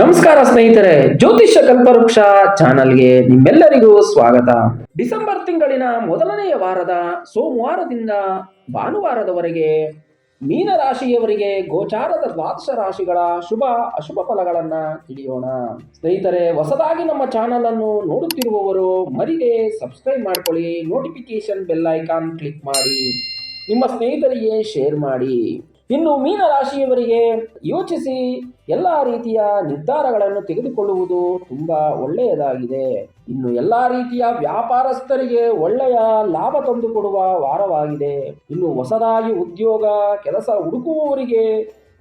ನಮಸ್ಕಾರ ಸ್ನೇಹಿತರೆ, ಜ್ಯೋತಿಷ್ಯ ಕಲ್ಪವೃಕ್ಷ ಚಾನಲ್ಗೆ ನಿಮ್ಮೆಲ್ಲರಿಗೂ ಸ್ವಾಗತ. ಡಿಸೆಂಬರ್ ತಿಂಗಳಿನ ಮೊದಲನೆಯ ವಾರದ, ಸೋಮವಾರದಿಂದ ಭಾನುವಾರದವರೆಗೆ ಮೀನ ರಾಶಿಯವರಿಗೆ ಗೋಚಾರದ ದ್ವಾದಶ ರಾಶಿಗಳ ಶುಭ ಅಶುಭ ಫಲಗಳನ್ನ ತಿಳಿಯೋಣ. ಸ್ನೇಹಿತರೆ, ಹೊಸದಾಗಿ ನಮ್ಮ ಚಾನಲ್ ಅನ್ನು ನೋಡುತ್ತಿರುವವರು ಮರಿಗೆ ಸಬ್ಸ್ಕ್ರೈಬ್ ಮಾಡ್ಕೊಳ್ಳಿ ನೋಟಿಫಿಕೇಶನ್ ಬೆಲ್ ಐಕಾನ್ ಕ್ಲಿಕ್ ಮಾಡಿ, ನಿಮ್ಮ ಸ್ನೇಹಿತರಿಗೆ ಶೇರ್ ಮಾಡಿ. ಇನ್ನು ಮೀನ ರಾಶಿಯವರಿಗೆ ಯೋಚಿಸಿ ಎಲ್ಲ ರೀತಿಯ ನಿರ್ಧಾರಗಳನ್ನು ತೆಗೆದುಕೊಳ್ಳುವುದು ತುಂಬಾ ಒಳ್ಳೆಯದಾಗಿದೆ. ಇನ್ನು ಎಲ್ಲ ರೀತಿಯ ವ್ಯಾಪಾರಸ್ಥರಿಗೆ ಒಳ್ಳೆಯ ಲಾಭ ತಂದುಕೊಡುವ ವಾರವಾಗಿದೆ. ಇನ್ನು ಹೊಸದಾಗಿ ಉದ್ಯೋಗ, ಕೆಲಸ ಹುಡುಕುವವರಿಗೆ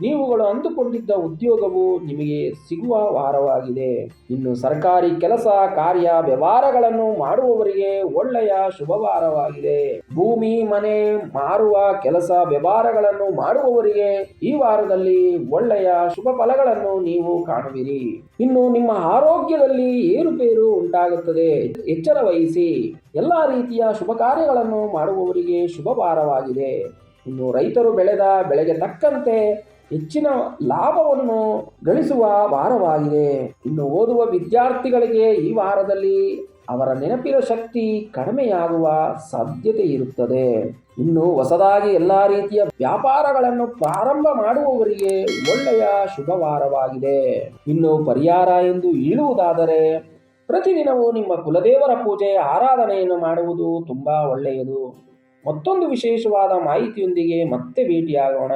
ನೀವುಗಳು ಅಂದುಕೊಂಡಿದ್ದ ಉದ್ಯೋಗವು ನಿಮಗೆ ಸಿಗುವ ವಾರವಾಗಿದೆ. ಇನ್ನು ಸರ್ಕಾರಿ ಕೆಲಸ, ಕಾರ್ಯ, ವ್ಯವಹಾರಗಳನ್ನು ಮಾಡುವವರಿಗೆ ಒಳ್ಳೆಯ ಶುಭವಾರವಾಗಿದೆ. ಭೂಮಿ, ಮನೆ ಮಾರುವ ಕೆಲಸ, ವ್ಯವಹಾರಗಳನ್ನು ಮಾಡುವವರಿಗೆ ಈ ವಾರದಲ್ಲಿ ಒಳ್ಳೆಯ ಶುಭ ಫಲಗಳನ್ನು ನೀವು ಕಾಣುವಿರಿ. ಇನ್ನು ನಿಮ್ಮ ಆರೋಗ್ಯದಲ್ಲಿ ಏರುಪೇರು ಉಂಟಾಗುತ್ತದೆ. ಎಚ್ಚರ ವಹಿಸಿ. ಎಲ್ಲ ರೀತಿಯ ಶುಭ ಕಾರ್ಯಗಳನ್ನು ಮಾಡುವವರಿಗೆ ಶುಭ ವಾರವಾಗಿದೆ. ಇನ್ನು ರೈತರು ಬೆಳೆದ ಬೆಳೆಗೆ ತಕ್ಕಂತೆ ಹೆಚ್ಚಿನ ಲಾಭವನ್ನು ಗಳಿಸುವ ವಾರವಾಗಿದೆ. ಇನ್ನು ಓದುವ ವಿದ್ಯಾರ್ಥಿಗಳಿಗೆ ಈ ವಾರದಲ್ಲಿ ಅವರ ನೆನಪಿನ ಶಕ್ತಿ ಕಡಿಮೆಯಾಗುವ ಸಾಧ್ಯತೆ ಇರುತ್ತದೆ. ಇನ್ನು ಹೊಸದಾಗಿ ಎಲ್ಲ ರೀತಿಯ ವ್ಯಾಪಾರಗಳನ್ನು ಪ್ರಾರಂಭ ಮಾಡುವವರಿಗೆ ಒಳ್ಳೆಯ ಶುಭ ವಾರವಾಗಿದೆ. ಇನ್ನು ಪರಿಹಾರ ಎಂದು ಹೇಳುವುದಾದರೆ, ಪ್ರತಿದಿನವೂ ನಿಮ್ಮ ಕುಲದೇವರ ಪೂಜೆ, ಆರಾಧನೆಯನ್ನು ಮಾಡುವುದು ತುಂಬಾ ಒಳ್ಳೆಯದು. ಮತ್ತೊಂದು ವಿಶೇಷವಾದ ಮಾಹಿತಿಯೊಂದಿಗೆ ಮತ್ತೆ ಭೇಟಿಯಾಗೋಣ.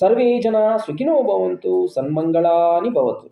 ಸರ್ವೇ ಜನ ಸುಖಿನೋ ಭವಂತು ಸನ್ಮಂಗಳಾನಿ ಭವತು.